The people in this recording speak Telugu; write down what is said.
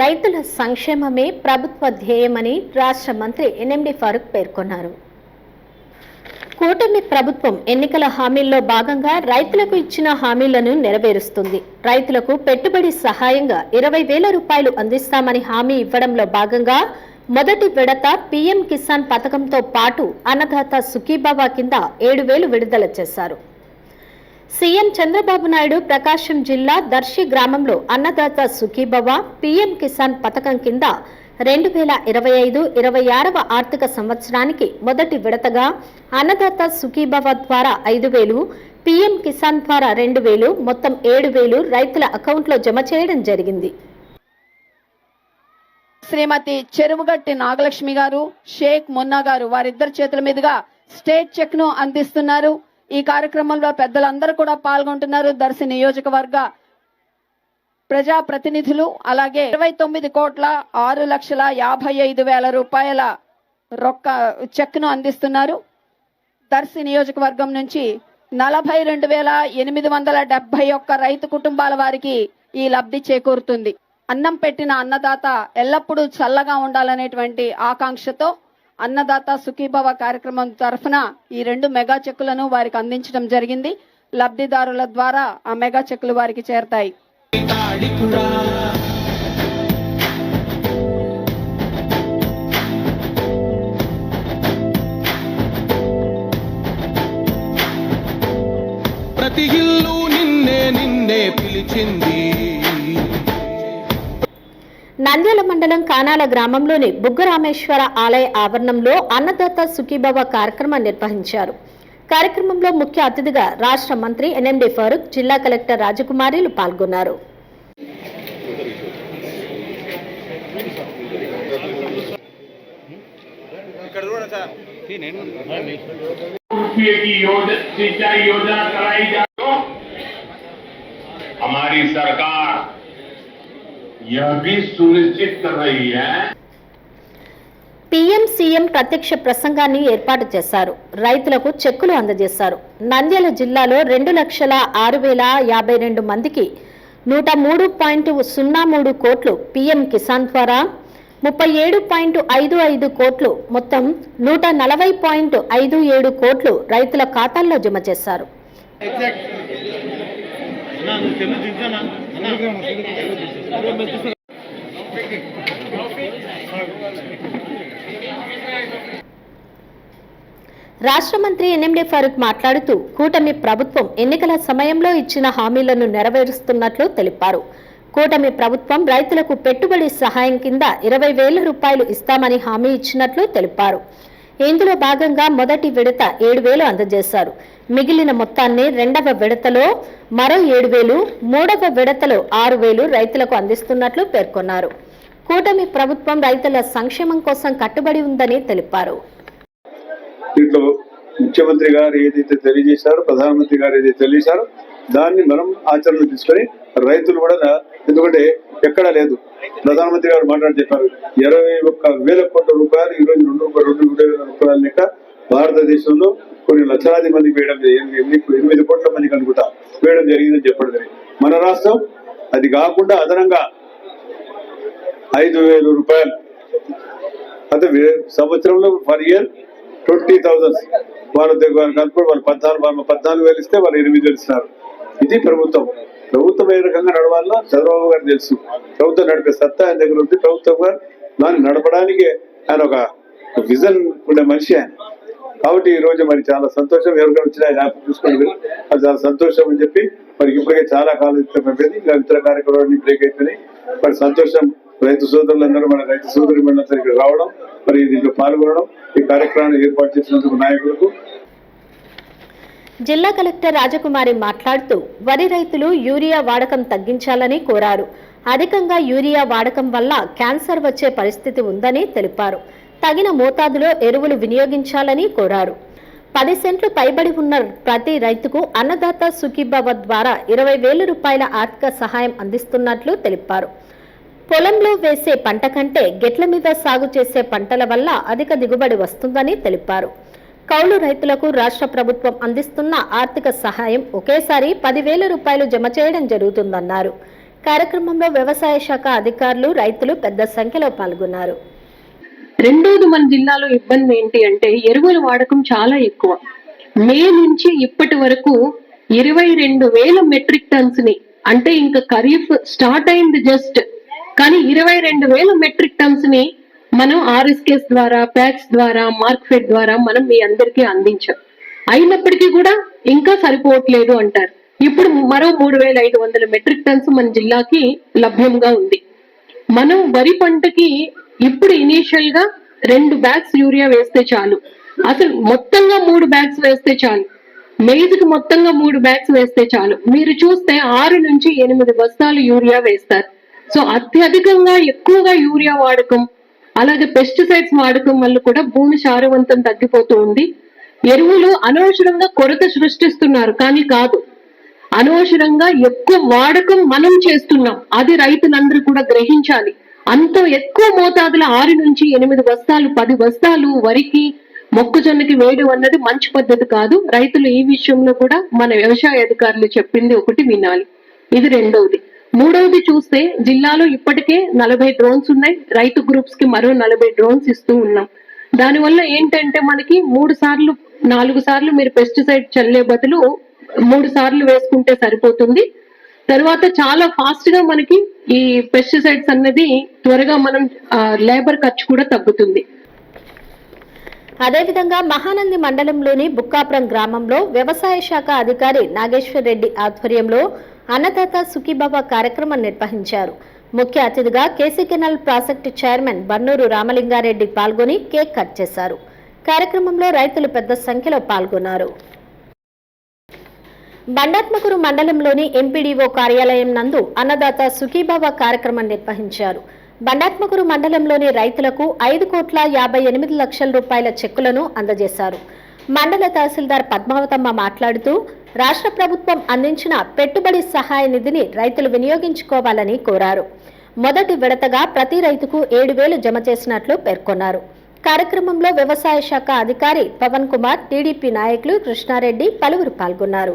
రైతుల సంక్షేమమే ప్రభుత్వ ధ్యేయమని రాష్ట్ర మంత్రి ఎన్ఎండి ఫారూక్ పేర్కొన్నారు. కూటమి ప్రభుత్వం ఎన్నికల హామీల్లో భాగంగా రైతులకు ఇచ్చిన హామీలను నెరవేరుస్తుంది. రైతులకు పెట్టుబడి సహాయంగా ఇరవై వేల రూపాయలు అందిస్తామని హామీ ఇవ్వడంలో భాగంగా మొదటి విడత పీఎం కిసాన్ పథకంతో పాటు అన్నదాత సుఖీబాబా కింద ఏడు వేలు విడుదల చేశారు. సీఎం చంద్రబాబు నాయుడు ప్రకాశం జిల్లా దర్శి గ్రామంలో అన్నదాత సుఖీభవ పీఎం కిసాన్ పథకం కింద రెండు వేల ఇరవై ఐదు ఇరవై ఆరవ ఆర్థిక సంవత్సరానికి మొదటి విడతగా అన్నదాత సుఖీభవ ద్వారా ఐదు వేలు పీఎం కిసాన్ ద్వారా రెండు వేలు మొత్తం ఏడు వేలు రైతుల అకౌంట్లో జమ చేయడం జరిగింది. శ్రీమతి చెరువుగట్టి నాగలక్ష్మి గారు షేక్ మున్నా గారు వారిద్దరి చేతుల మీదుగా స్టేట్ చెక్ను అందిస్తున్నారు. ఈ కార్యక్రమంలో పెద్దలందరూ కూడా పాల్గొంటున్నారు. దర్శి నియోజకవర్గ ప్రజా ప్రతినిధులు అలాగే ఇరవై తొమ్మిది కోట్ల ఆరు లక్షల యాభై ఐదు వేల రూపాయల రొక్క చెక్ను అందిస్తున్నారు. దర్శి నియోజకవర్గం నుంచి నలభై రెండు వేల ఎనిమిది వందల డెబ్బై ఒక్క రైతు కుటుంబాల వారికి ఈ లబ్ధి చేకూరుతుంది. అన్నం పెట్టిన అన్నదాత ఎల్లప్పుడూ చల్లగా ఉండాలనేటువంటి ఆకాంక్షతో అన్నదాత సుఖీభవ కార్యక్రమం తరఫున ఈ రెండు మెగా చెక్కులను వారికి అందించడం జరిగింది. లబ్ధిదారుల ద్వారా ఆ మెగా చెక్కులు వారికి చేరతాయి. ప్రతి ఇల్లు నిన్నే నిన్నే పిలిచింది. నంద్యాల మండలం కానాల గ్రామంలోని బుగ్గరామేశ్వర ఆలయ ఆవరణంలో అన్నదాత సుఖీభవ కార్యక్రమం నిర్వహించారు కార్యక్రమంలో ముఖ్య అతిథిగా రాష్ట్ర మంత్రి ఎన్ఎండి ఫారూక్ జిల్లా కలెక్టర్ రాజకుమారిలు పాల్గొన్నారు रुपये की योजना सिंचाई योजना कराई जा तो हमारी सरकार यह भी सुनिश्चित कर रही है పీఎం సీఎం ప్రత్యక్ష ప్రసంగాన్ని ఏర్పాటు చేశారు రైతులకు చెక్కులు అందజేశారు నంద్యాల జిల్లాలో రెండు లక్షల ఆరు వేల యాభై రెండు మందికి నూట మూడు పాయింట్ సున్నా మూడు కోట్లు పీఎం కిసాన్ ద్వారా ముప్పై ఏడు పాయింట్ ఐదు ఐదు కోట్లు మొత్తం నూట నలభై పాయింట్ ఐదు ఏడు కోట్లు రైతుల ఖాతాల్లో జమ చేశారు రాష్ట్ర మంత్రి ఎన్ఎండి ఫారూక్ మాట్లాడుతూ కూటమి ప్రభుత్వం ఎన్నికల సమయంలో ఇచ్చిన హామీలను నెరవేరుస్తున్నట్లు తెలిపారు. కూటమి ప్రభుత్వం రైతులకు పెట్టుబడి సహాయం కింద ఇరవై వేల రూపాయలు ఇస్తామని హామీ ఇచ్చినట్లు తెలిపారు. ఇందులో భాగంగా మొదటి విడత ఏడు వేలు అందజేశారు. మిగిలిన మొత్తాన్ని రెండవ విడతలో మరో ఏడు వేలు మూడవ విడతలో ఆరు వేలు రైతులకు అందిస్తున్నట్లు పేర్కొన్నారు. కూటమి ప్రభుత్వం రైతుల సంక్షేమం కోసం కట్టుబడి ఉందని తెలిపారు. దీంట్లో ముఖ్యమంత్రి గారు ఏదైతే తెలియజేశారో ప్రధానమంత్రి గారు ఏదైతే తెలియజేశారో దాన్ని మనం ఆచరణ తీసుకొని రైతులు కూడా ఎందుకంటే ఎక్కడా లేదు. ప్రధానమంత్రి గారు మాట్లాడి చెప్పారు ఇరవై ఒక్క వేల కోట్ల రూపాయలు ఈ రోజు రెండు రెండు వేల రూపాయల లెక్క భారతదేశంలో కొన్ని లక్షలాది మందికి వేయడం జరిగింది. ఎనిమిది కోట్ల మందికి అనుకుంటా వేయడం జరిగిందని చెప్పడం జరిగింది. మన రాష్ట్రం అది కాకుండా అదనంగా ఐదు వేల రూపాయలు. అంటే సంవత్సరంలో పర్ ఇయర్ ట్వంటీ థౌసండ్ వాళ్ళ దగ్గర వాళ్ళు వాళ్ళు పద్నాలుగు వాళ్ళు పద్నాలుగు వేలు ఇస్తే వాళ్ళు ఎనిమిది వేలు ఇస్తున్నారు ఇది ప్రభుత్వం. ప్రభుత్వం ఏ రకంగా నడవాలో చంద్రబాబు గారు తెలుసు. ప్రభుత్వం నడిపే సత్తా ఆయన దగ్గర ఉంది. ప్రభుత్వం గారు దాన్ని నడపడానికి ఆయన ఒక విజన్ ఉండే మనిషి ఆయన. కాబట్టి ఈ రోజు మరి చాలా సంతోషం. ఎవరికైనా వచ్చినా యాప్ చూసుకోండి. అది చాలా సంతోషం అని చెప్పి మరి ఇప్పటికే చాలా కాలం ఇతర అయిపోయింది. ఇంకా ఇతర కార్యక్రమాలు బ్రేక్ అయిపోయినాయి. మరి సంతోషం రైతు సోదరులందరూ మన రైతు సోదరి మండలందరూ ఇక్కడ రావడం మరి దీంట్లో పాల్గొనడం ఈ కార్యక్రమాన్ని ఏర్పాటు చేసినందుకు నాయకులకు జిల్లా కలెక్టర్ రాజకుమారి మాట్లాడుతూ వరి రైతులు యూరియా వాడకం తగ్గించాలని కోరారు. అధికంగా యూరియా వాడకం వల్ల క్యాన్సర్ వచ్చే పరిస్థితి ఉందని తెలిపారు. తగిన మోతాదులో ఎరువులు వినియోగించాలని కోరారు. పది సెంట్లు పైబడి ఉన్న ప్రతి రైతుకు అన్నదాత సుఖీభవ ద్వారా ఇరవై వేల రూపాయల ఆర్థిక సహాయం అందిస్తున్నట్లు తెలిపారు. పొలంలో వేసే పంట కంటే గెట్ల మీద సాగు చేసే పంటల వల్ల అధిక దిగుబడి వస్తుందని తెలిపారు. కౌలు రైతులకు రాష్ట్ర ప్రభుత్వం అందిస్తున్న ఆర్థిక సహాయం ఒకేసారి పదివేల రూపాయలు జమ చేయడం జరుగుతుందన్నారు. కార్యక్రమంలో వ్యవసాయ శాఖ అధికారులు రైతులు పెద్ద సంఖ్యలో పాల్గొన్నారు. రెండోది మన జిల్లాలో ఇబ్బంది ఏంటి అంటే ఎరువుల వాడకం చాలా ఎక్కువ. మే నుంచి ఇప్పటి వరకు ఇరవై రెండు వేల మెట్రిక్ టన్స్ని అంటే ఇంకా ఖరీఫ్ స్టార్ట్ అయింది జస్ట్. కానీ ఇరవై రెండు వేల మెట్రిక్ టన్స్ని మనం ఆర్ఎస్కేస్ ద్వారా ప్యాక్స్ ద్వారా మార్క్ఫెడ్ ద్వారా మనం మీ అందరికీ అందించాం. అయినప్పటికీ కూడా ఇంకా సరిపోవట్లేదు అంటారు. ఇప్పుడు మరో మూడు వేల ఐదు వందల మెట్రిక్ టన్స్ మన జిల్లాకి లభ్యంగా ఉంది. మనం వరి పంటకి ఇప్పుడు ఇనీషియల్గా రెండు బ్యాగ్స్ యూరియా వేస్తే చాలు. అసలు మొత్తంగా మూడు బ్యాగ్స్ వేస్తే చాలు. మెయిజ్ మొత్తంగా మూడు బ్యాగ్స్ వేస్తే చాలు. మీరు చూస్తే ఆరు నుంచి ఎనిమిది బస్తాలు యూరియా వేస్తారు. సో అత్యధికంగా ఎక్కువగా యూరియా వాడకం అలాగే పెస్టిసైడ్స్ వాడకం వల్ల కూడా భూమి సారవంతం తగ్గిపోతూ ఉంది. ఎరువులు అనవసరంగా కొరత సృష్టిస్తున్నారు కానీ కాదు. అనవసరంగా ఎక్కువ వాడకం మనం చేస్తున్నాం. అది రైతులందరూ కూడా గ్రహించాలి. అంత ఎక్కువ మోతాదుల ఆరు నుంచి ఎనిమిది బస్తాలు పది బస్తాలు వరికి మొక్కజొన్నకి వేయడం అన్నది మంచి పద్ధతి కాదు. రైతులు ఈ విషయంలో కూడా మన వ్యవసాయ అధికారులు చెప్పింది ఒకటి వినాలి. ఇది రెండవది. మూడవది చూస్తే జిల్లాలో ఇప్పటికే నలభై డ్రోన్స్ ఉన్నాయి. రైతు గ్రూప్స్కి మరో నలభై డ్రోన్స్ ఇస్తూ ఉన్నాం. దానివల్ల ఏంటంటే మనకి మూడు సార్లు నాలుగు సార్లు మీరు పెస్టిసైడ్ చల్లే బదులు మూడు సార్లు వేసుకుంటే సరిపోతుంది. తర్వాత చాలా ఫాస్ట్గా మనకి ఈ పెస్టిసైడ్స్ అన్నది త్వరగా మనం లేబర్ ఖర్చు కూడా తగ్గుతుంది. అదేవిధంగా మహానంది మండలంలోని బుక్కాపురం గ్రామంలో వ్యవసాయ శాఖ అధికారి నాగేశ్వర్ రెడ్డి ఆధ్వర్యంలో అన్నదాత సుఖీబాబా కార్యక్రమం నిర్వహించారు. ముఖ్య అతిథిగా KC canal project chairman Bannuru Ramalingareddy పాల్గొని కేక్ కట్ చేశారు. కార్యక్రమంలో రైతులు పెద్ద సంఖ్యలో పాల్గొన్నారు. బండాత్మకురు మండలంలోని ఎంపీడీఓ కార్యాలయం నందు అన్నదాత సుఖీబాబా కార్యక్రమం నిర్వహించారు. బండాత్మకురు మండలంలోని రైతులకు ఐదు కోట్ల యాభై ఎనిమిది లక్షల రూపాయల చెక్కులను అందజేశారు. మండల తహసీల్దార్ పద్మావతమ్మ మాట్లాడుతూ రాష్ట్ర ప్రభుత్వం అందించిన పెట్టుబడి సహాయ నిధిని రైతులు వినియోగించుకోవాలని కోరారు. మొదటి విడతగా ప్రతి రైతుకు ఏడు వేలు జమ చేసినట్లు పేర్కొన్నారు. కార్యక్రమంలో వ్యవసాయ శాఖ అధికారి పవన్ కుమార్ టీడీపీ నాయకులు కృష్ణారెడ్డి పలువురు పాల్గొన్నారు.